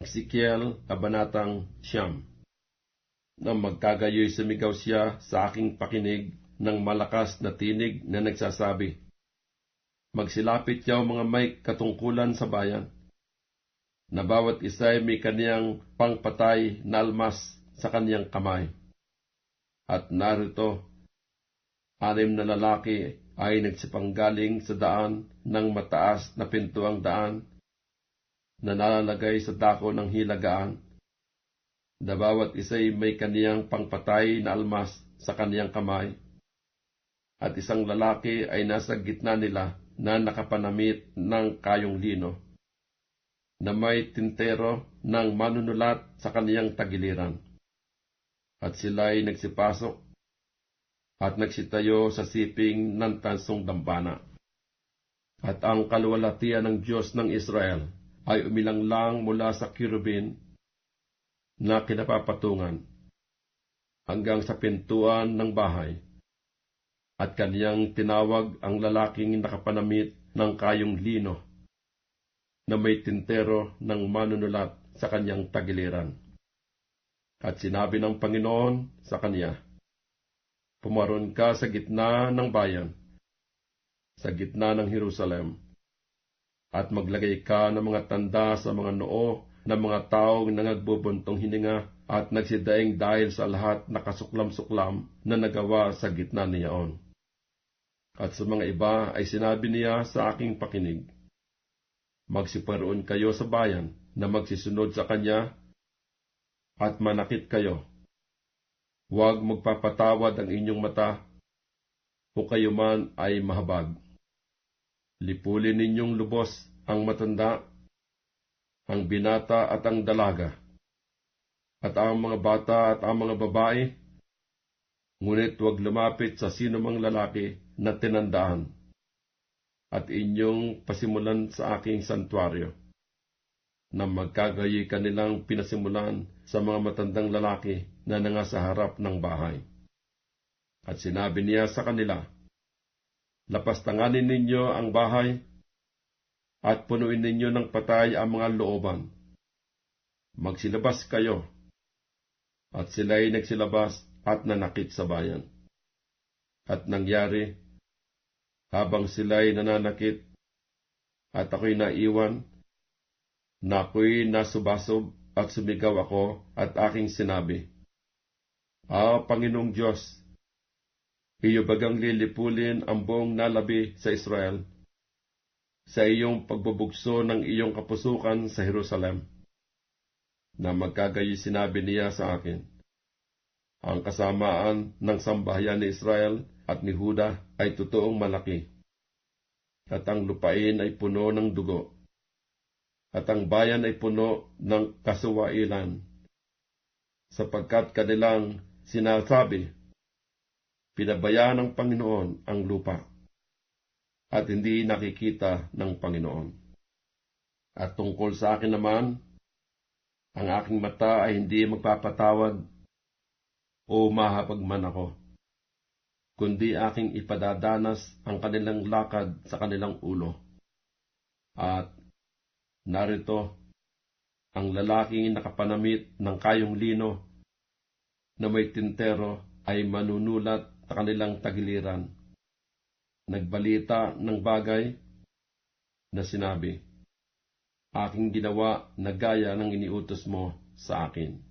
Ezekiel, Kabanatang Siyam Nang magkagayoy sumigaw siya sa aking pakinig ng malakas na tinig na nagsasabi, Magsilapit yaw mga may katungkulan sa bayan, na bawat isa ay may kaniyang pangpatay na almas sa kaniyang kamay. At narito, anim na lalaki ay nagsipanggaling sa daan ng mataas na pintuang daan na nalalagay sa dako ng hilagaan, na bawat isa'y may kaniyang pangpatay na almas sa kaniyang kamay, at isang lalaki ay nasa gitna nila na nakapanamit ng kayong lino, na may tintero ng manunulat sa kaniyang tagiliran. At sila ay nagsipasok at nagsitayo sa siping ng tansong dambana. At ang kaluwalhatian ng Diyos ng Israel ay umilang lang mula sa kirubin na kinapapatungan hanggang sa pintuan ng bahay at kaniyang tinawag ang lalaking nakapanamit ng kayong lino na may tintero ng manunulat sa kanyang tagiliran. At sinabi ng Panginoon sa kanya, Pumaron ka sa gitna ng bayan, sa gitna ng Jerusalem, at maglagay ka ng mga tanda sa mga noo ng mga taong nangagbubuntong hininga at nagsidaing dahil sa lahat na kasuklam-suklam na nagawa sa gitna niyaon. At sa mga iba ay sinabi niya sa aking pakinig, Magsiparoon kayo sa bayan na magsisunod sa kanya at manakit kayo. Huwag magpapatawad ang inyong mata o kayo man ay mahabag. Lipulin ninyong lubos ang matanda, ang binata at ang dalaga, at ang mga bata at ang mga babae, ngunit huwag lumapit sa sino mang lalaki na tinandaan, at inyong pasimulan sa aking santuaryo, na magkagayi kanilang pinasimulan sa mga matandang lalaki na nangasa harap ng bahay. At sinabi niya sa kanila, Lapastanganin ninyo ang bahay at punuin ninyo ng patay ang mga looban. Magsilabas kayo. At sila'y nagsilabas at nanakit sa bayan. At nangyari, habang sila'y nananakit, at ako'y naiwan, na ako'y nasubasob at sumigaw ako at aking sinabi, Ah, Panginoong Diyos, iyo bagang lilipulin ang buong nalabi sa Israel sa iyong pagbubugso ng iyong kapusukan sa Jerusalem. Na magkagayi sinabi niya sa akin, ang kasamaan ng sambahayan ni Israel at ni Huda ay totoong malaki, at ang lupain ay puno ng dugo, at ang bayan ay puno ng kasuwailan, sapagkat kanilang sinasabi, pinabayaan ng Panginoon ang lupa at hindi nakikita ng Panginoon. At tungkol sa akin naman, ang aking mata ay hindi magpapatawad o mahapag man ako, kundi aking ipadadanas ang kanilang lakad sa kanilang ulo. At narito, ang lalaking nakapanamit ng kayong lino na may tintero ay manunulat sa kanilang tagiliran nagbalita ng bagay na sinabi, Aking ginawa na gaya ng iniutos mo sa akin.